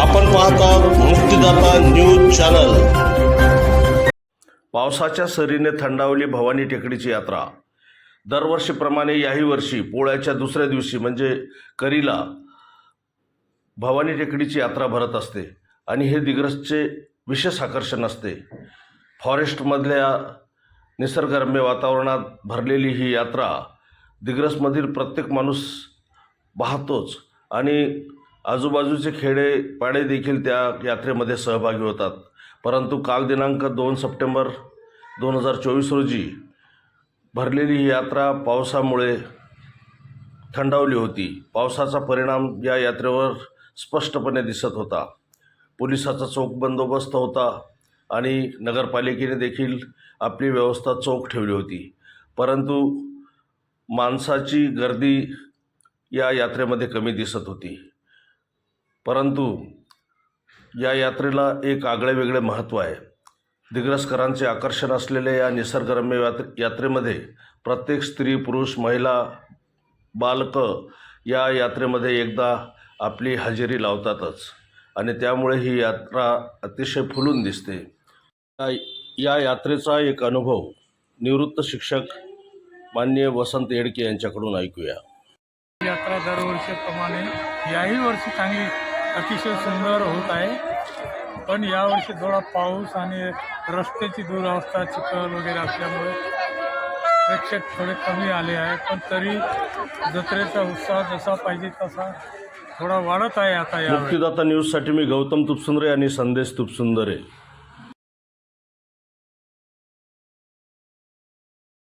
आपण पाहता मुक्तिदाता न्यूज चॅनल. पावसाच्या सरीने थंडावली भवानी टेकडीची यात्रा. दरवर्षीप्रमाणे याही वर्षी पोळ्याच्या दुसऱ्या दिवशी म्हणजे करीला भवानी टेकडीची यात्रा भरत असते आणि हे दिग्रसचे विशेष आकर्षण असते. फॉरेस्टमधल्या निसर्गरम्य वातावरणात भरलेली ही यात्रा दिग्रसमधील प्रत्येक माणूस पाहतोच आणि आजूबाजूचे खेडे पाडे देखील त्या यात्रेमध्ये सहभागी होतात. परंतु काल दिनांक दोन सप्टेंबर दोन हजार चोवीस रोजी भरलेली ही यात्रा पावसामुळे थंडावली होती. पावसाचा परिणाम या यात्रेवर स्पष्टपणे दिसत होता. पोलिसाचा चोख बंदोबस्त होता आणि नगरपालिकेने देखील आपली व्यवस्था चोख ठेवली होती. परंतु माणसाची गर्दी या यात्रेमध्ये कमी दिसत होती. परंतु या यात्रेला एक आगळे वेगळे महत्त्व आहे. दिग्रसकरांचे आकर्षण असलेल्या या निसर्गरम्य यात्रे यात्रेमध्ये प्रत्येक स्त्री पुरुष महिला बालकं या यात्रेमध्ये एकदा आपली हजेरी लावतातच आणि त्यामुळे ही यात्रा अतिशय फुलून दिसते. या- यात्रेचा एक अनुभव निवृत्त शिक्षक मान्य वसंत येडके यांच्याकडून ऐकूया. यात्रा दरवर्षीप्रमाणे याही वर्षी चांगली अतिशय सुंदर होत आहे. पण यावर्षी थोडा पाऊस आणि रस्त्याची दुरावस्था चिखल वगैरे असल्यामुळे प्रेक्षक थोडे कमी आले आहे. पण तरी जत्रेचा उत्साह जसा पाहिजे तसा थोडा वाढत आहे आता या मुक्तिदाता न्यूजसाठी मी गौतम तुपसुंदरे आणि संदेश तुपसुंदरे.